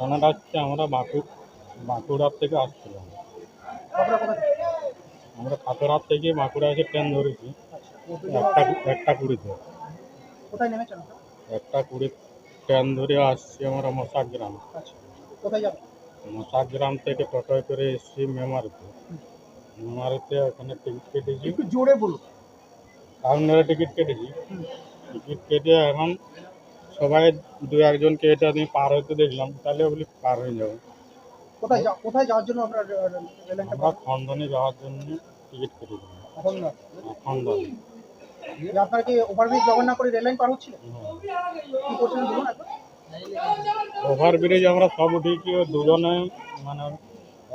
ঘটনাটা হচ্ছে আমরা বাঁকুড় বাঁকুড়ার থেকে আসছিলাম? আমরা খাতড়ার থেকে বাঁকুড়া এসে ট্রেন ধরেছি একটা একটা কুড়িতে। কোথায় নেমেছেন একটা কুড়ি ট্রেন ধরে আসছি আমরা মশাক গ্রাম। আচ্ছা কোথায় যাবেন? মশাক গ্রাম থেকে টোটোয় করে এসেছি মেমারিতে। মেমারিতে ওখানে টিকিট কেটেছি। একটু জোরে বলুন। টিকিট কেটেছি। টিকিট কেটে এখন সবাই দু একজনকে এটা আমি পার হতে দেখলাম তাহলে বলি পার হয়ে যাব। কোথায় কোথায় যাওয়ার জন্য আপনারা আমরা খন্দনে যাওয়ার জন্য টিকিট এখন খন্দন আপনারা কি ওভারব্রিজ করে রেল লাইন পার হচ্ছিলেন কি করছেন বলুন একবার? আমরা সব উঠেছি ও দুজনে মানে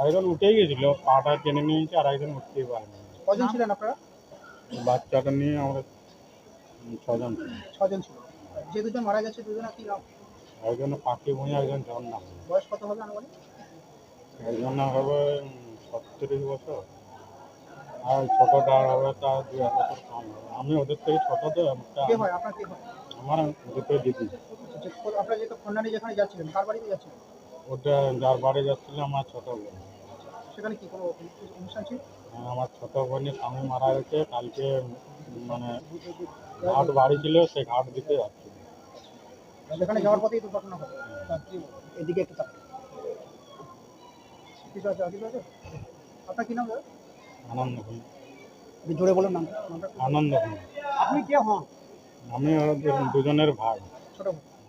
একজন উঠেই গেছিল পাটা টেনে নিয়েছে আর একজন উঠতেই পারেনি। কজন ছিলেন আপনারা? বাচ্চাটা নিয়ে আমরা ছজন। ছজন ছিল যে দুজন মারা গেছে দুজনে কি নাম? একজন পাখি ভুঁই একজন ঝর্ণা বয়স কত হবে আনুমানিক? একজন হবে সত্তরিশ বছর। আর ছোটটা হবে তার দু এক বছর কম হবে। আমি ওদের থেকে ছোট তো কে হয়? আপনার কে হয়? আমার দুটো দিদি। আচ্ছা, আপনারা যেহেতু খন্ডানি যেখানে যাচ্ছিলেন কার বাড়িতে যাচ্ছিলেন? ওটা যার বাড়ি যাচ্ছিল আমার ছোট বোন। সেখানে কি কোনো অনুষ্ঠান ছিল? আমার ছোট বোনের স্বামী মারা গেছে। কালকে মানে ঘাট বাড়ি ছিল সেই ঘাট দিতে যাচ্ছিল। এখানে যাওয়ার পথেই দুর্ঘটনা হবে এদিকে একটু তাকান। আছে আর আছে আপনার কি নাম আনন্দ জোরে বলুন নাম আনন্দ আপনি কে হন? আমি দুজনের ভাই। ছোট ভাই।